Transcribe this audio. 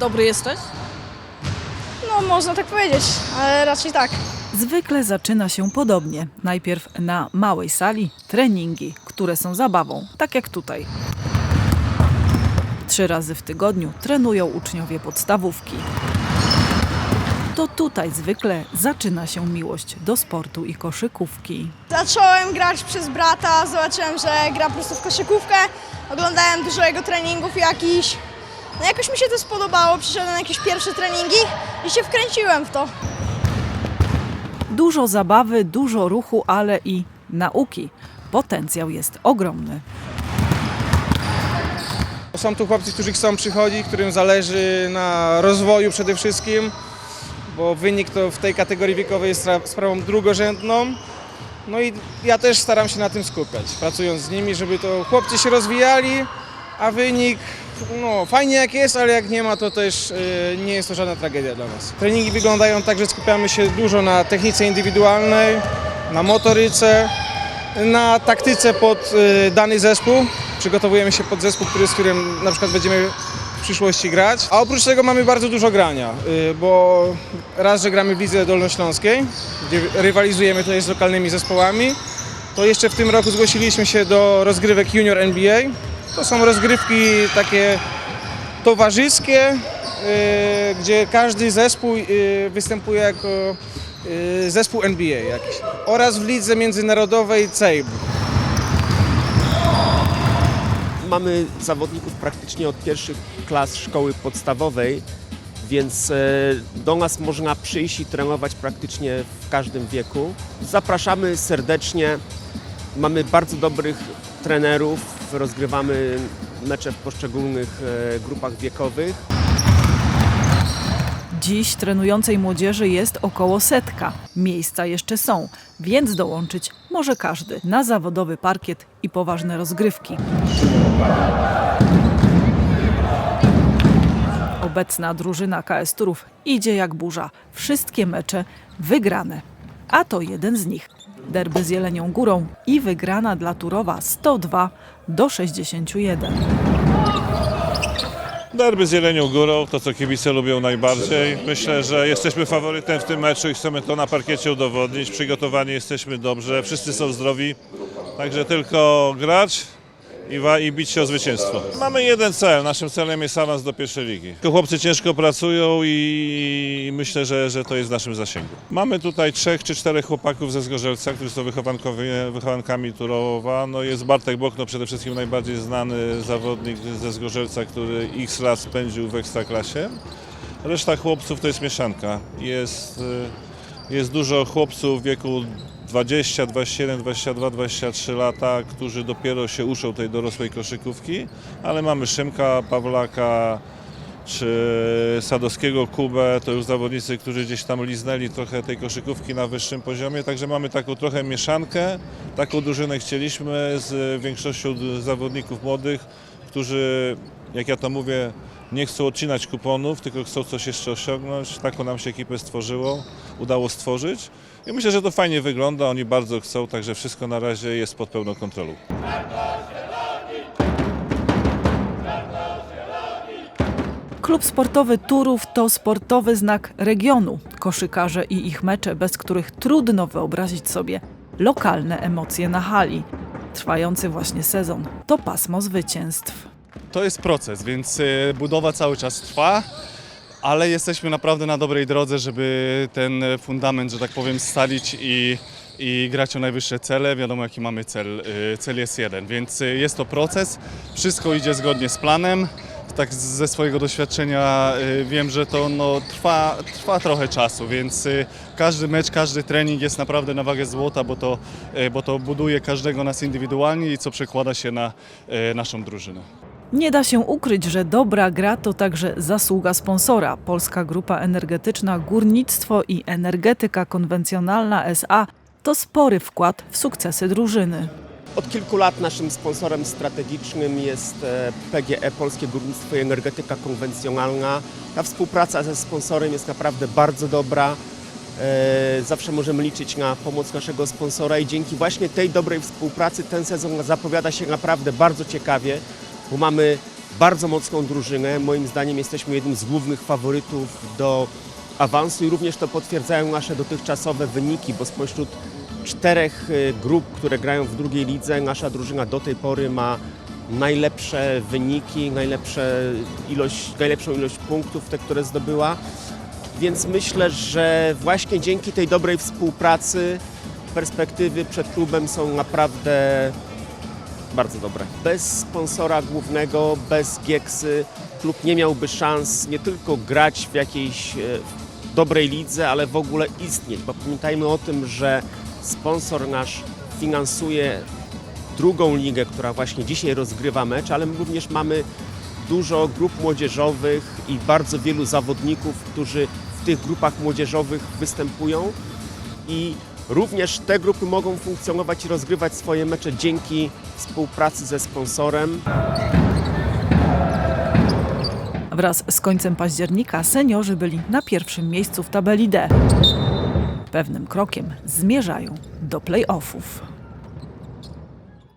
Dobry jesteś? No, można tak powiedzieć, ale raczej tak. Zwykle zaczyna się podobnie. Najpierw na małej sali treningi, które są zabawą, tak jak tutaj. Trzy razy w tygodniu trenują uczniowie podstawówki. To tutaj zwykle zaczyna się miłość do sportu i koszykówki. Zacząłem grać przez brata, zobaczyłem, że gra po prostu w koszykówkę. Oglądałem dużo jego treningów jakichś. No jakoś mi się to spodobało, przyszedłem na jakieś pierwsze treningi i się wkręciłem w to. Dużo zabawy, dużo ruchu, ale i nauki. Potencjał jest ogromny. Są tu chłopcy, którzy chcą przychodzić, którym zależy na rozwoju przede wszystkim, bo wynik to w tej kategorii wiekowej jest spra- sprawą drugorzędną. No i ja też staram się na tym skupiać, pracując z nimi, żeby to chłopcy się rozwijali, a wynik, no fajnie jak jest, ale jak nie ma, to też y, nie jest to żadna tragedia dla nas. Treningi wyglądają tak, że skupiamy się dużo na technice indywidualnej, na motoryce, na taktyce pod y, dany zespół. Przygotowujemy się pod zespół, który, z którym na przykład będziemy w przyszłości grać. A oprócz tego mamy bardzo dużo grania, y, bo raz, że gramy w Lidze Dolnośląskiej, gdzie rywalizujemy tutaj z lokalnymi zespołami, to jeszcze w tym roku zgłosiliśmy się do rozgrywek Junior NBA. To są rozgrywki takie towarzyskie, y, gdzie każdy zespół y, występuje jako y, zespół NBA jakiś. Oraz w lidze międzynarodowej CEIB. Mamy zawodników praktycznie od pierwszych klas szkoły podstawowej, więc e, do nas można przyjść i trenować praktycznie w każdym wieku. Zapraszamy serdecznie. Mamy bardzo dobrych trenerów, rozgrywamy mecze w poszczególnych e, grupach wiekowych. Dziś trenującej młodzieży jest około setka. Miejsca jeszcze są, więc dołączyć może każdy na zawodowy parkiet i poważne rozgrywki. Obecna drużyna KS Turów idzie jak burza. Wszystkie mecze wygrane. A to jeden z nich. Derby z Jelenią Górą i wygrana dla Turowa 102 do 61. Derby z Jelenią Górą, to co kibice lubią najbardziej. Myślę, że jesteśmy faworytem w tym meczu i chcemy to na parkiecie udowodnić. Przygotowani jesteśmy dobrze, wszyscy są zdrowi, także tylko grać i, i bić się o zwycięstwo. Mamy jeden cel, naszym celem jest awans do pierwszej ligi. Chłopcy ciężko pracują i myślę, że, że to jest w naszym zasięgu. Mamy tutaj trzech czy czterech chłopaków ze Zgorzelca, którzy są wychowankami Turowa. No jest Bartek Bokno, przede wszystkim najbardziej znany zawodnik ze Zgorzelca, który x lat spędził w Ekstraklasie. Reszta chłopców to jest mieszanka. Jest, y, jest dużo chłopców w wieku 20, 21, 22, 23 lata, którzy dopiero się uczą tej dorosłej koszykówki, ale mamy Szymka, Pawlaka czy Sadowskiego Kubę, to już zawodnicy, którzy gdzieś tam liznęli trochę tej koszykówki na wyższym poziomie, także mamy taką trochę mieszankę, taką drużynę chcieliśmy z większością zawodników młodych, którzy, jak ja to mówię, nie chcą odcinać kuponów, tylko chcą coś jeszcze osiągnąć. Taką nam się ekipę stworzyło, udało stworzyć. I myślę, że to fajnie wygląda, oni bardzo chcą, także wszystko na razie jest pod pełną kontrolą. Klub sportowy Turów to sportowy znak regionu. Koszykarze i ich mecze, bez których trudno wyobrazić sobie lokalne emocje na hali. Trwający właśnie sezon to pasmo zwycięstw. To jest proces, więc y, budowa cały czas trwa, ale jesteśmy naprawdę na dobrej drodze, żeby ten fundament, że tak powiem, stalić i, i grać o najwyższe cele. Wiadomo, jaki mamy cel. Y, Cel jest jeden, więc y, jest to proces. Wszystko idzie zgodnie z planem. Tak ze swojego doświadczenia wiem, że to no, trwa, trwa trochę czasu, więc każdy mecz, każdy trening jest naprawdę na wagę złota, bo to, bo to buduje każdego nas indywidualnie i co przekłada się na naszą drużynę. Nie da się ukryć, że dobra gra to także zasługa sponsora. Polska Grupa Energetyczna Górnictwo i Energetyka Konwencjonalna SA to spory wkład w sukcesy drużyny. Od kilku lat naszym sponsorem strategicznym jest e, PGE Polskie Górnictwo i Energetyka Konwencjonalna. Ta współpraca ze sponsorem jest naprawdę bardzo dobra. E, Zawsze możemy liczyć na pomoc naszego sponsora i dzięki właśnie tej dobrej współpracy ten sezon zapowiada się naprawdę bardzo ciekawie, bo mamy bardzo mocną drużynę. Moim zdaniem jesteśmy jednym z głównych faworytów do awansu i również to potwierdzają nasze dotychczasowe wyniki, bo spośród czterech y, grup, które grają w drugiej lidze, nasza drużyna do tej pory ma najlepsze wyniki, najlepsze ilość, najlepszą ilość punktów, te, które zdobyła. Więc myślę, że właśnie dzięki tej dobrej współpracy perspektywy przed klubem są naprawdę bardzo dobre. Bez sponsora głównego, bez Gieksy klub nie miałby szans nie tylko grać w jakiejś e, dobrej lidze, ale w ogóle istnieć, bo pamiętajmy o tym, że sponsor nasz finansuje drugą ligę, która właśnie dzisiaj rozgrywa mecz, ale my również mamy dużo grup młodzieżowych i bardzo wielu zawodników, którzy w tych grupach młodzieżowych występują i również te grupy mogą funkcjonować i rozgrywać swoje mecze dzięki współpracy ze sponsorem. Wraz z końcem października seniorzy byli na pierwszym miejscu w tabeli D. Pewnym krokiem zmierzają do play-offów.